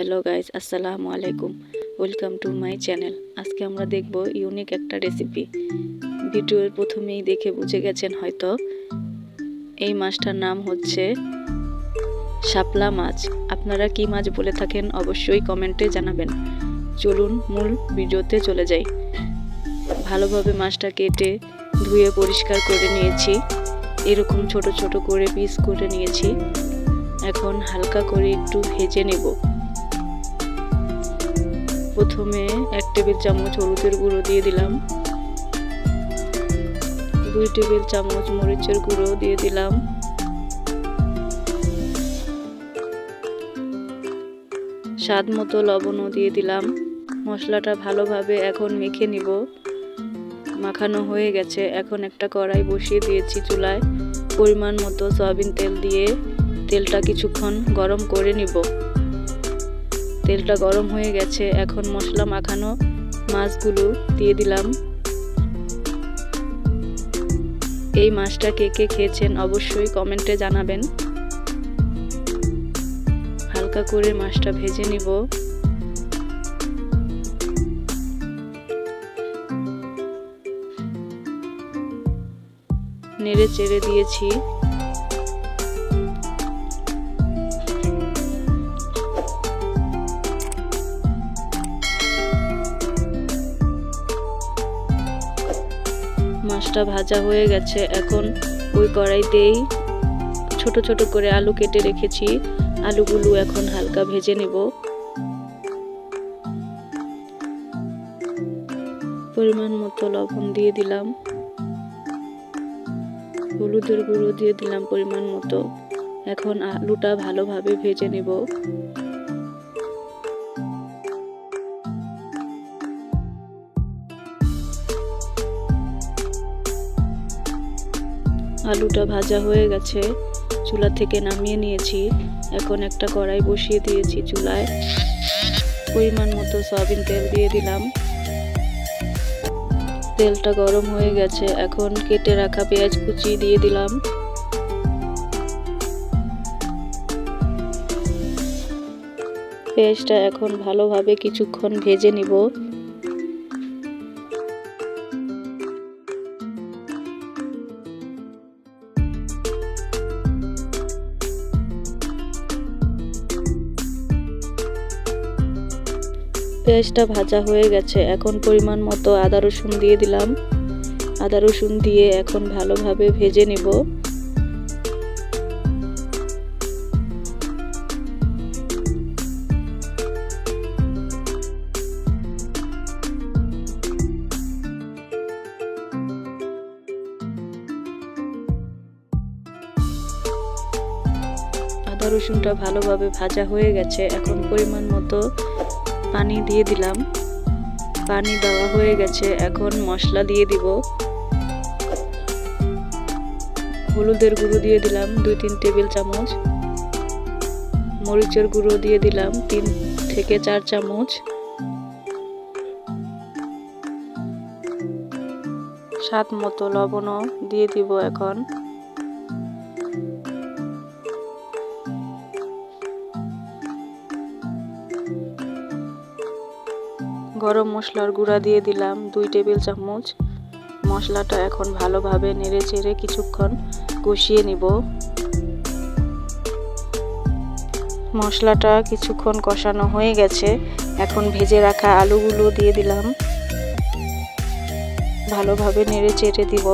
Hello guys আসসালামু আলাইকুম welcome to my channel আজকে আমরা দেখব ইউনিক একটা রেসিপি ভিডিওর প্রথমেই দেখে বুঝে গেছেন হয়তো। এই মাছটার নাম হচ্ছে শাপলা মাছ। আপনারা কি মাছ বলে থাকেন অবশ্যই কমেন্টে জানাবেন। চলুন মূল ভিডিওতে চলে যাই। ভালোভাবে মাছটা কেটে ধুয়ে পরিষ্কার করে নিয়েছি। এরকম ছোট ছোট করে পিস করে নিয়েছি। এখন হালকা করে একটু ভেজে নেব। প্রথমে এক টেবিল চামচ হলুদের গুঁড়ো দিয়ে দিলাম। দুই টেবিল চামচ মরিচের গুঁড়ো দিয়ে দিলাম। স্বাদ মতো লবণও দিয়ে দিলাম। মশলাটা ভালোভাবে এখন মেখে নিব। মাখানো হয়ে গেছে। এখন একটা কড়াই বসিয়ে দিয়েছি চুলায়। পরিমাণ মতো সয়াবিন তেল দিয়ে তেলটা কিছুক্ষণ গরম করে নিব। তেলটা গরম হয়ে গেছে, এখন মশলা মাখানো মাছগুলো দিয়ে দিলাম। এই মাছটা কে কে খেয়েছেন অবশ্যই কমেন্টে জানাবেন। হালকা করে মাছটা ভেজে নিব। নেড়ে চেড়ে দিয়েছি। মাছটা ভাজা হয়ে গেছে। এখন ওই কড়াইতেই ছোট ছোট করে আলু কেটে রেখেছি। আলুগুলো এখন হালকা ভেজে নেব। পরিমাণ মতো লবণ দিয়ে দিলাম। হলুদের গুঁড়ো দিয়ে দিলাম পরিমাণ মতো। এখন আলুটা ভালোভাবে ভেজে নেব। আলুটা ভাজা হয়ে গেছে। চুলা থেকে নামিয়ে নিয়েছি। এখন একটা কড়াই বসিয়ে দিয়েছি চুলায়। পরিমাণ মতো সয়াবিন তেল দিয়ে দিলাম। তেলটা গরম হয়ে গেছে। এখন কেটে রাখা পেঁয়াজ কুচি দিয়ে দিলাম। পেঁয়াজটা এখন ভালোভাবে কিছুক্ষণ ভেজে নিব। পেঁয়াজটা ভাজা হয়ে গেছে। এখন পরিমাণ মতো আদা রসুন দিয়ে দিলাম। আদা রসুন দিয়ে এখন ভালোভাবে ভেজে নিব। আদা রসুনটা ভালোভাবে ভাজা হয়ে গেছে। এখন পরিমাণ মতো পানি দিয়ে দিলাম। পানি দেওয়া হয়ে গেছে, এখন মশলা দিয়ে দিব। হলুদের গুঁড়ো দিয়ে দিলাম দুই তিন টেবিল চামচ। মরিচের গুঁড়ো দিয়ে দিলাম, তিন থেকে চার চামচ। স্বাদ মতো লবণও দিয়ে দিব এখন। গরম মশলার গুঁড়া দিয়ে দিলাম দুই টেবিল চামচ। মশলাটা এখন ভালোভাবে নেড়ে চেড়ে কিছুক্ষণ কষিয়ে নিব। মশলাটা কিছুক্ষণ কষানো হয়ে গেছে। এখন ভেজে রাখা আলুগুলো দিয়ে দিলাম। ভালোভাবে নেড়ে চেড়ে দিব।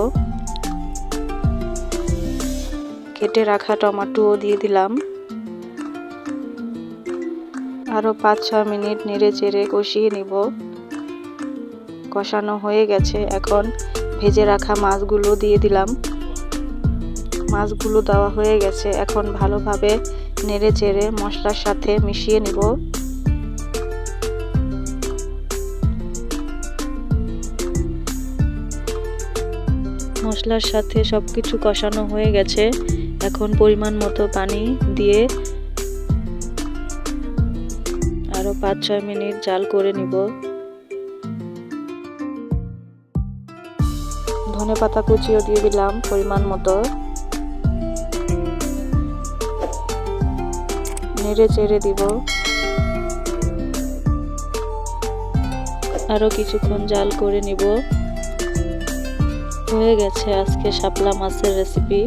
কেটে রাখা টমাটোও দিয়ে দিলাম। আরও পাঁচ ছ মিনিট নেড়ে চেড়ে কষিয়ে নিব। কষানো হয়ে গেছে। এখন ভেজে রাখা মাছগুলো দিয়ে দিলাম। মাছগুলো দেওয়া হয়ে গেছে। এখন ভালোভাবে নেড়ে চেড়ে মশলার সাথে মিশিয়ে নিব। মশলার সাথে সব কিছু কষানো হয়ে গেছে। এখন পরিমাণ মতো পানি দিয়ে আরও পাঁচ ছয় মিনিট জাল করে নিব। ধনে পাতা কুচিও দিয়ে দিলাম পরিমাণ মতো। নেড়ে চেড়ে দিব। আরও কিছুক্ষণ জাল করে নিব। হয়ে গেছে আজকে শাপলা মাছের রেসিপি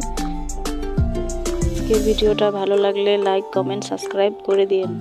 আজকে ভিডিওটা ভালো লাগলে লাইক কমেন্ট সাবস্ক্রাইব করে দিন।